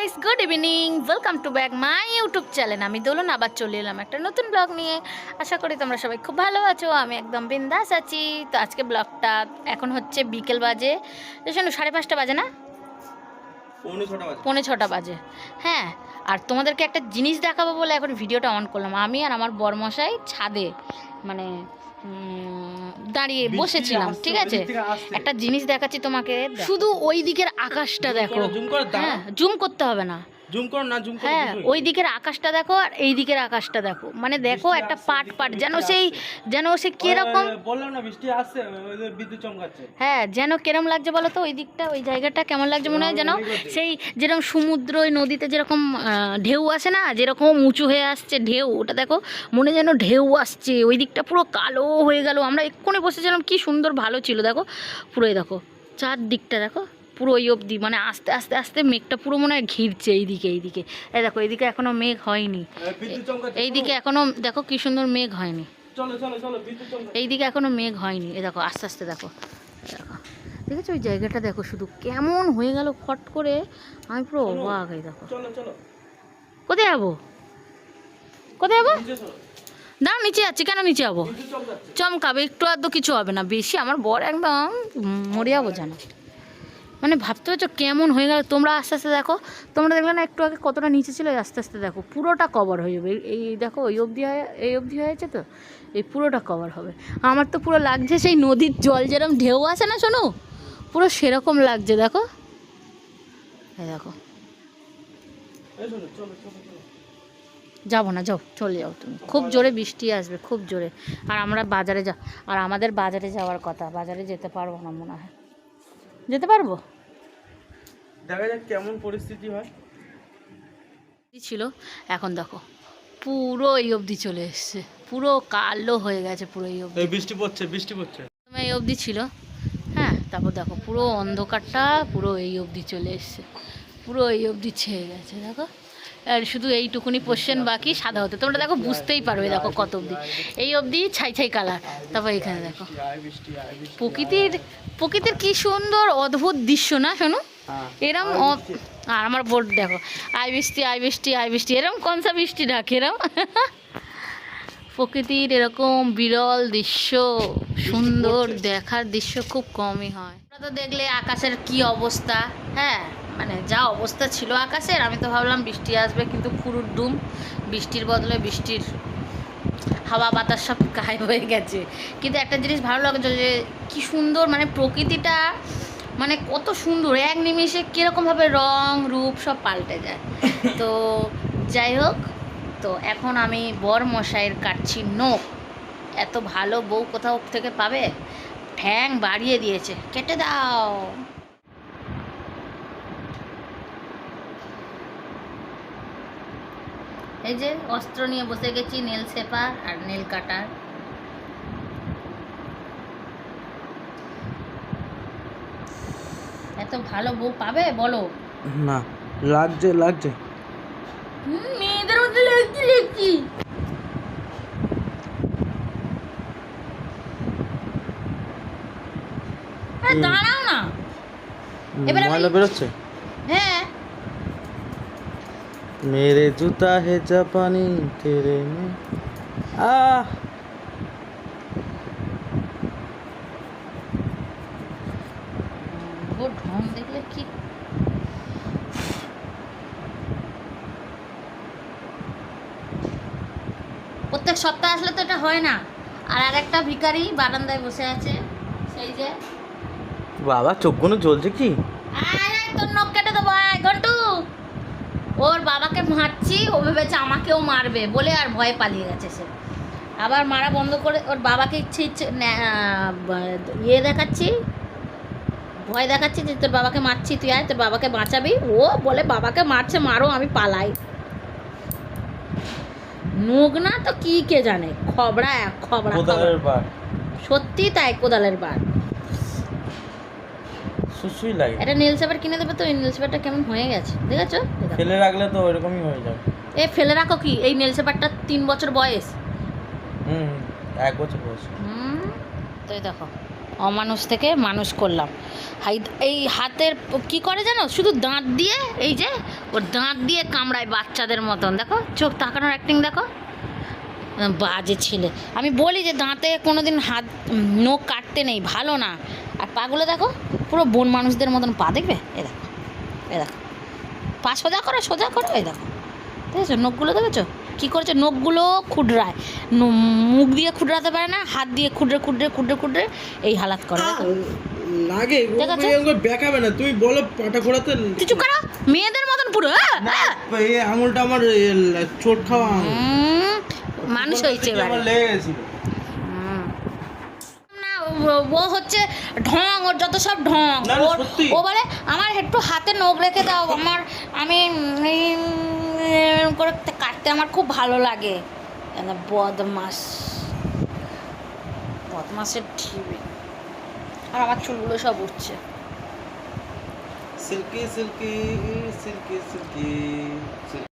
Guys good evening welcome to back my YouTube channel আমি দোলন আবার চলে এলাম একটা নতুন ব্লগ নিয়ে। আশা করি তোমরা সবাই খুব ভালো আছো আমি একদম বিন্দাস আছি। তো আজকে ব্লগটা এখন হচ্ছে বিকেল বাজে। শোনো সাড়ে পাঁচটা বাজে না? পৌনে ছটা বাজে। হ্যাঁ আর তোমাদেরকে একটা জিনিস দেখাবো বলে এখন ভিডিওটা অন করলাম। আমি আর আমার বরমশাই ছাদে মানে দাঁড়িয়ে বসেছিলাম ঠিক আছে। একটা জিনিস দেখাচ্ছি তোমাকে শুধু ওই দিকের আকাশটা দেখো। হ্যাঁ জুম করতে হবে না। জুম কর না জুম কর হ্যাঁ ওই দিকের আকাশটা দেখো আর এই দিকের আকাশটা দেখো। মানে দেখো একটা আসছে, পাট পাট যেন সেই যেন সে কীরকম বললাম না বৃষ্টি আসছে বিদ্যুৎ চমকাচ্ছে। হ্যাঁ যেন কেরম লাগছে বলো তো ওই দিকটা ওই জায়গাটা কেমন লাগছে? মনে হয় যেন সেই যেরকম সমুদ্র ওই নদীতে যেরকম ঢেউ আসে না যেরকম উঁচু হয়ে আসছে ঢেউ ওটা দেখো মনে যেন ঢেউ আসছে। ওই দিকটা পুরো কালো হয়ে গেল। আমরা এক্ষুনি বসেছিলাম কি সুন্দর ভালো ছিল দেখো। পুরো এই দেখো চারদিকটা দেখো। পুরো ওই অবধি মানে আস্তে আস্তে আস্তে মেঘটা পুরো মনে হয় ঘিরছে এইদিকে এইদিকে। এই দেখো এইদিকে এখনও মেঘ হয়নি। এইদিকে এখনও দেখো কি সুন্দর মেঘ হয়নি। এইদিকে এখনও মেঘ হয়নি। এ দেখো আস্তে আস্তে দেখো দেখো। দেখেছ ওই জায়গাটা? দেখো শুধু কেমন হয়ে গেল ফট করে। আমি পুরো অবাক এই দেখো। কোথায় যাব? কোথায় যাব? না নিচে যাচ্ছি। কেন নিচে যাব? চমকাবে একটু আধ কিছু হবে না। বেশি আমার বর একদম মরে যাব জানো। মানে ভাবতে পারছ কেমন হয়ে গেল? তোমরা আস্তে আস্তে দেখো, তোমরা দেখলে না একটু আগে কতটা নিচে ছিল আস্তে আস্তে দেখো, পুরোটা কভার হয়ে যাবে। এই- দেখো এই অবধি হয়ে, এই অবধি হয়েছে তো? এই পুরোটা কভার হবে। আমার তো পুরো লাগছে সেই নদীর জল যেরকম ঢেউ আসে না শোনো? পুরো সেরকম লাগছে, দেখো। এই দেখো। যাব না, যাও, চলে যাও তুমি। খুব জোরে বৃষ্টি আসবে, খুব জোরে। আর আমরা বাজারে যা, আর আমাদের বাজারে যাওয়ার কথা, বাজারে যেতে পারব না মনে হয়। যেতে পারব? দেখা যাক কেমন পরিস্থিতি হয়। ছিল এখন দেখো পুরো এই অবধি চলে এসছে পুরো কালো হয়ে গেছে পুরো এই অবধি। বৃষ্টি পড়ছে বৃষ্টি পড়ছে। প্রথমে এই অবধি ছিল হ্যাঁ তারপর দেখো পুরো অন্ধকারটা পুরো এই অবধি চলে এসছে পুরো এই অবধি ছেয়ে গেছে দেখো। শুধু এইটুকুনি পোর্শন বাকি সাদা হতে। তোমরা দেখো বুঝতেই পারবে দেখো কত অবধি। এই অবধি ছাই ছাই কালার। তারপর এখানে দেখো। প্রকৃতির প্রকৃতির কি সুন্দর অদ্ভুত দৃশ্য না শোনো? হ্যাঁ। এরম আর আমার বোর্ড দেখো। আই বৃষ্টি আই বৃষ্টি আই বৃষ্টি। এরম কোন সা বৃষ্টি ডাকে এরম প্রকৃতির এরকম বিরল দৃশ্য সুন্দর দেখার দৃশ্য খুব কমই হয়। তো দেখলে আকাশের কি অবস্থা হ্যাঁ? মানে যা অবস্থা ছিল আকাশের আমি তো ভাবলাম বৃষ্টি আসবে কিন্তু পুরুর ডুম। বৃষ্টির বদলে বৃষ্টির হাওয়া বাতাস সব গায়েব হয়ে গেছে। কিন্তু একটা জিনিস ভালো লাগছে যে কি সুন্দর মানে প্রকৃতিটা মানে কত সুন্দর এক নিমিষে কীরকমভাবে রং রূপ সব পাল্টে যায়। তো যাই হোক তো এখন আমি বর মশাইয়ের কাটছি নোখ। এত ভালো বউ কোথাও থেকে পাবে? ঠ্যাং বাড়িয়ে দিয়েছে কেটে দাও। এই যে অস্ত্র নিয়ে বসে গেছি নেল সেপার আর নেল কাটার। এত ভালো বউ পাবে বলো? না লাগছে লাগছে। মেয়েদের মধ্যে লেগছি লেগছি। দাঁড়াও না। এবার ময়লা বেরোচ্ছে হ্যাঁ মেরে জুতা হে জাপানি তেরে মে আহ দেখলে কি প্রত্যেক সপ্তাহে আসলে তো এটা হয় না। আর আরেকটা ভিখারি বারান্দায় বসে আছে সেই যে। বাবা চোখগুলো জ্বলছে কি? আয় আয় তোর নখ কেটে দেবো আয় ঘন্টু। ওর বাবাকে মারছি ও ভেবেছে আমাকেও মারবে বলে আর ভয়ে পালিয়ে গেছে সে। আবার মারা বন্ধ করে ওর বাবাকে ইচ্ছে ইচ্ছে ইয়ে দেখাচ্ছি ভয় দেখাচ্ছি যে তোর বাবাকে মারছি তুই আয় তোর বাবাকে বাঁচাবি। ও বলে বাবাকে মারছে মারো আমি পালাই। নোক না তো কি কে জানে খবড়া খবড়া। সত্যি তাই কোদালের বার। সুসুই লাগে। এটা নীল সেপার কিনে দেবে তো এই নীল সেপারটা কেমন হয়ে গেছে? দেখেছ? ফেলে রাখলে তো ওইরকমই হয়ে যাবে এ ফেলে রাখো কি? এই নেল সেপারটা তিন বছর বয়স। হুম এক বছর বয়স। হুম তো দেখো অমানুষ থেকে মানুষ করলাম। হাই এই হাতের কি করে জানো? শুধু দাঁত দিয়ে এই যে ওর দাঁত দিয়ে কামড়ায় বাচ্চাদের মতন। দেখো চোখ তাকানোর অ্যাক্টিং দেখো। বাজে ছেলে। আমি বলি যে দাঁতে কোনো দিন হাত নখ কাটতে নেই ভালো না। পাগুলো দেখো পুরো বন মানুষদের মতন পা দেখবে? এ দেখো এ দেখো। পা সোজা করো সোজা করো এই দেখো। দেখেছ নখগুলো দেখেছ? কী করেছে? নখগুলো খুডরায় মুখ দিয়ে খুডরাতে পারে না হাত দিয়ে খুডরে খুডরে খুডরে খুডরে এই হালাত করে লাগে ঠিক আছে। বেকাবে না। তুমি বলো পাটা ঘোরাতে তুই করো মেয়েদের মতন পুরো হ্যাঁ? এই আঙুলটা আমার এ, চোট খাওয়া মানুষ হয়েছে এবারে আমার লেগে গেছিল হুম। না ও- হচ্ছে ঢং ওর যত সব ঢং। ও বলে আমার একটু হাতে নখ রেখে দাও আমার আমি করে কাটতে আমার খুব ভালো লাগে। বদমাস। বদমাসের ঠিবে আর আমার চুলগুলো সব উঠছে সিল্কি সিল্কি সিল্কি সিল্কি।